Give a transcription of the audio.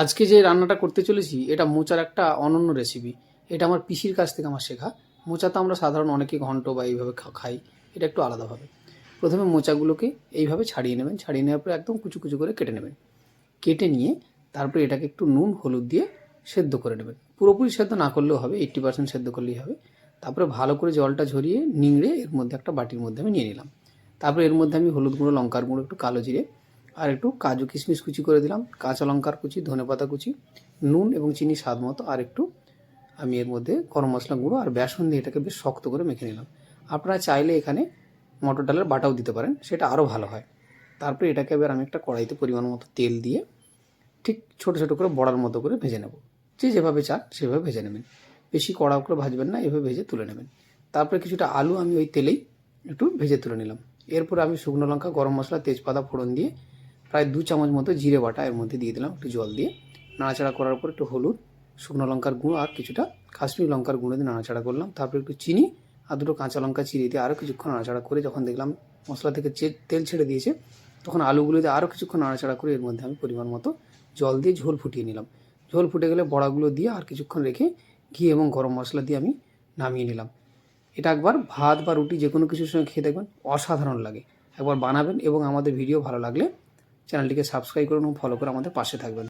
আজকে যে রান্নাটা করতে চলেছি, এটা মোচার একটা অনন্য রেসিপি এটা আমার পিসির কাছ থেকে আমার শেখা। মোচা তো আমরা সাধারণ অনেকে ঘন্ট বা এইভাবে খাই, এটা একটু আলাদাভাবে। প্রথমে মোচাগুলোকে এইভাবে ছাড়িয়ে নেবেন। ছাড়িয়ে নেওয়ার পরে একদম কুচু কুচু করে কেটে নেবেন। কেটে নিয়ে তারপরে এটাকে একটু নুন, হলুদ দিয়ে সেদ্ধ করে নেবেন। পুরোপুরি সেদ্ধ না করলেও হবে এইট্টি পার্সেন্ট সেদ্ধ করলেই হবে। তারপরে ভালো করে জলটা ঝরিয়ে নিংড়ে এর মধ্যে একটা বাটির মধ্যে আমি নিয়ে নিলাম। তারপরে এর মধ্যে আমি হলুদ গুঁড়ো, লঙ্কার গুঁড়ো, একটু কালো জিরে আর একটু কাজু কিশমিশ কুচি করে দিলাম, কাঁচা লঙ্কার কুচি ধনেপাতা কুচি, নুন এবং চিনি স্বাদ মতো, আর একটু আমি এর মধ্যে গরম মশলা গুঁড়ো আর বেসন দিয়ে এটাকে বেশ শক্ত করে মেখে নিলাম। আপনারা চাইলে এখানে মটর ডালের বাটাও দিতে পারেন, সেটা আরও ভালো হয়। তারপরে এটাকে এবার আমি একটা কড়াইতে পরিমাণ মতো তেল দিয়ে ঠিক ছোট ছোট করে বড়ার মতো করে ভেজে নেব। যে যেভাবে চান সেভাবে ভেজে নেবেন। বেশি কড়া করে ভাজবেন না, এভাবে ভেজে তুলে নেবেন। তারপরে কিছুটা আলু আমি ওই তেলেই একটু ভেজে তুলে নিলাম। এরপর আমি শুকনো লঙ্কা, গরম মশলা, তেজপাতা, ফোড়ন দিয়ে প্রায় দু চামচ মতো জিরে বাটা এর মধ্যে দিয়ে দিলাম একটু জল দিয়ে। নাড়াচাড়া করার পর একটু হলুদ, শুকনো লঙ্কার গুঁড়ো আর কিছুটা কাশ্মীরি লঙ্কার গুঁড়ো দিয়ে নাড়াচাড়া করলাম। তারপর একটু চিনি আর দুটো কাঁচা লঙ্কা চিড়ে দিয়ে আরও কিছুক্ষণ নাড়াচাড়া করে যখন দেখলাম মশলা থেকে তেল ছেড়ে দিয়েছে, তখন আলুগুলো দিয়ে আরও কিছুক্ষণ নাড়াচাড়া করে এর মধ্যে আমি পরিমাণ মতো জল দিয়ে ঝোল ফুটিয়ে নিলাম। ঝোল ফুটে গেলে বড়াগুলো দিয়ে আর কিছুক্ষণ রেখে ঘি এবং গরম মশলা দিয়ে আমি নামিয়ে নিলাম। এটা একবার ভাত বা রুটি যে কোনো কিছুর সঙ্গে খেয়ে দেখবেন, অসাধারণ লাগে। একবার বানাবেন এবং আমাদের ভিডিও ভালো লাগলে চ্যানেলটিকে সাবস্ক্রাইব করুন এবং ফলো করে আমাদের পাশে থাকবেন।